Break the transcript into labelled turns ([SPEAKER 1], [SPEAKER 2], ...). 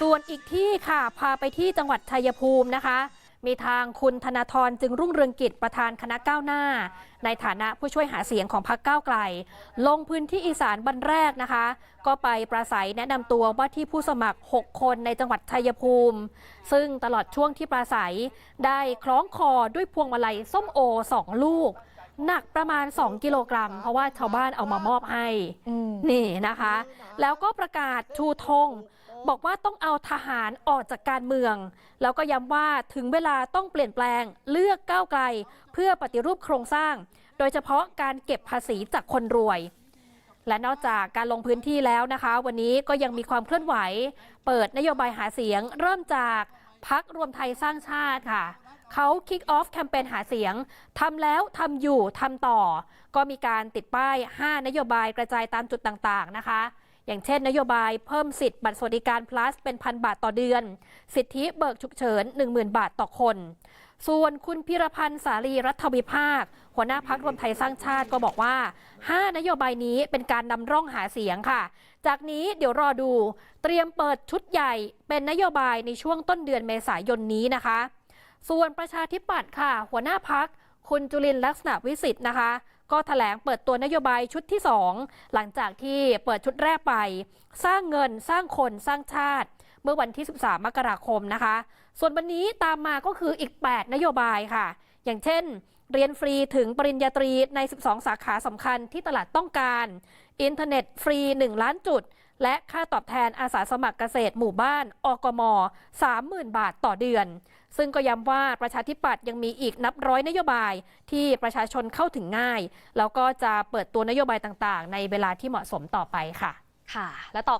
[SPEAKER 1] ส่วนอีกที่ค่ะพาไปที่จังหวัดชัยภูมินะคะ มีทางคุณธนาธรจึงรุ่งเรืองกิจประธานคณะก้าวหน้า ในฐานะผู้ช่วยหาเสียงของพรรคก้าวไกล ลงพื้นที่อีสานบันแรกนะคะ ก็ไปประสัยแนะนำตัวว่าที่ผู้สมัคร 6 คนในจังหวัดชัยภูมิ ซึ่งตลอดช่วงที่ปราศัยได้คล้องคอด้วยพวงมาลัยส้มโอ2ลูก หนักประมาณ 2 กิโลกรัม เพราะว่าชาวบ้านเอามามอบให้
[SPEAKER 2] อืม
[SPEAKER 1] นี่นะคะ แล้วก็ประกาศชูธงบอกว่าต้องเอาทหารออกจากการเมือง แล้วก็ย้ำว่าถึงเวลาต้องเปลี่ยนแปลงเลือกก้าวไกล เพื่อปฏิรูปโครงสร้าง โดยเฉพาะการเก็บภาษีจากคนรวย และนอกจากการลงพื้นที่แล้วนะคะ วันนี้ก็ยังมีความเคลื่อนไหว เปิดนโยบายหาเสียง เริ่มจากพักรวมไทยสร้างชาติค่ะ เขาคิกออฟแคมเปญหาเสียงทำแล้วทำอยู่ทำต่อ ก็มีการติดป้าย 5 นโยบายกระจายตามจุดต่างๆนะคะอย่างเช่น นโยบายเพิ่มสิทธิ์บัตรสวัสดิการ plus เป็นพันบาทต่อเดือน สิทธิเบิกฉุกเฉิน 10,000 บาทต่อคน ส่วนคุณพิรพันธ์สารีรัฐวิภาค หัวหน้าพักรวมไทยสร้างชาติก็บอกว่า 5 นโยบายนี้เป็นการนำร่องหาเสียงค่ะ จากนี้เดี๋ยวรอดู เตรียมเปิดชุดใหญ่เป็นนโยบายในช่วงต้นเดือนเมษายนนี้นะคะ ส่วนประชาธิปัตย์ค่ะ หัวหน้าพักคุณจุลินลักษณะวิสิทธิ์นะคะ ก็ถแถลงเปิดตัวนโยบายชุดที่ 2 หลังจากที่เปิดชุดแรกไป สร้างเงินสร้างคนสร้างชาติ เมื่อวันที่ 13 มกราคมนะคะ ส่วนวันนี้ตามมาก็คืออีก 8 นโยบายค่ะ อย่างเช่น เรียนฟรีถึงปริญญาตรีใน 12 สาขาสำคัญที่ตลาดต้องการ อินเทอร์เน็ตฟรี 1 ล้านจุด และค่าตอบแทนอาสาสมัครเกษตรหมู่บ้านอกม 30,000 บาทต่อเดือน ซึ่งก็ย้ำว่าประชาธิปัตย์ยังมีอีกนับร้อยนโยบายที่ประชาชนเข้าถึงง่าย แล้วก็จะเปิดตัวนโยบายต่างๆ ในเวลาที่เหมาะสมต่อไปค่ะ
[SPEAKER 2] ค่ะ และต่อ